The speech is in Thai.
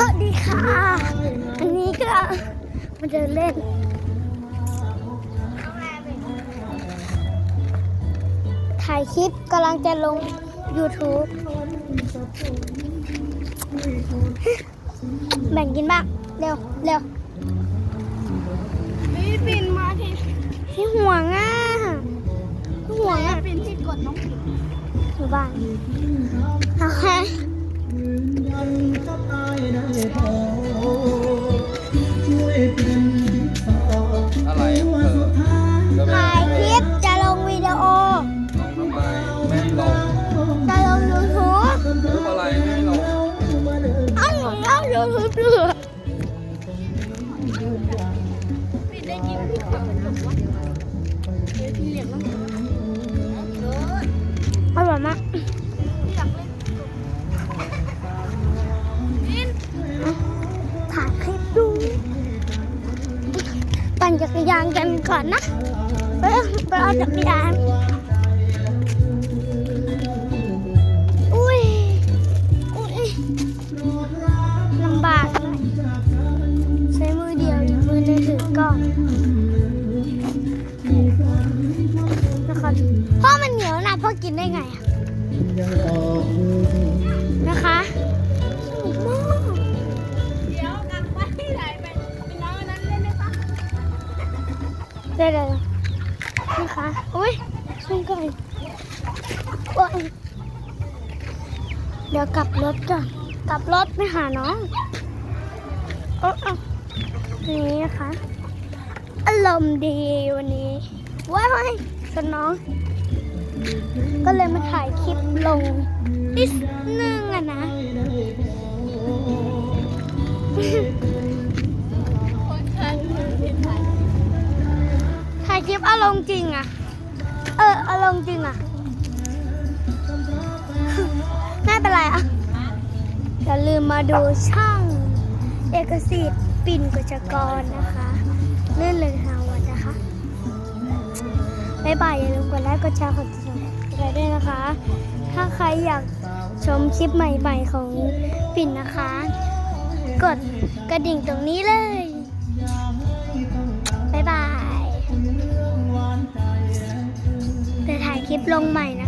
สวัสดีค่ะ อันนี้ก็มาเดินเล่นถ่ายคลิปกำลังจะลง YouTube แบ่งกินบ้าง เร็วเร็วนี่ปินมาที่ที่ห่วงอะที่ห่วงอะปินที่กดน้องปินอยู่บ้านโอเค อะไรเออแล้วแม่ถ่ายคลิปจะลงวิดีโอ ลงทำไมไม่ให้ลงจะลง YouTube รูปอะไรไม่ให้ลงอ้าวหนูเล่า YouTube ด้วยปินได้ยินพี่ขับเป็นแบบว่าเดี๋ยวพี่เลี้ยงน้อง รยานกันก่อนนะไปไปเอาจักรยานอุ้ยอุ้ยลำบากหน่อยใช้มือเดียวอีกมือหนึงถือกล้องนะคะพ่อมันเหนียวนะพ่อกินได้ไงอะนะคะ เดี๋ยวเดี๋ยวนะคะอุ้ยช่วยก่อนโอ๊ยเดี๋ยวกลับรถก่อนกลับรถไปหาน้องโอ้เอานี่นะคะ อารมณ์ดีวันนี้ว้ายว้ายสน้อง ก็เลยมาถ่ายคลิปลงนิดนึงอะ คลิปอารมณ์จริงอะเอออารมณ์จริงอะไม่เป็นไรอะอย่าลืมมาดูช่องเอกสิทธิ์ปิ่นกุจกรนะคะเลื่อนเลยหาวันนะคะบ๊ายบายอย่าลืมกดไลค์กดแชร์กดติดตามด้วยนะคะ ถ้าใครอยากชมคลิปใหม่ๆของปิ่นนะคะ กดกระดิ่งตรงนี้เลย ลงใหม่นะคะ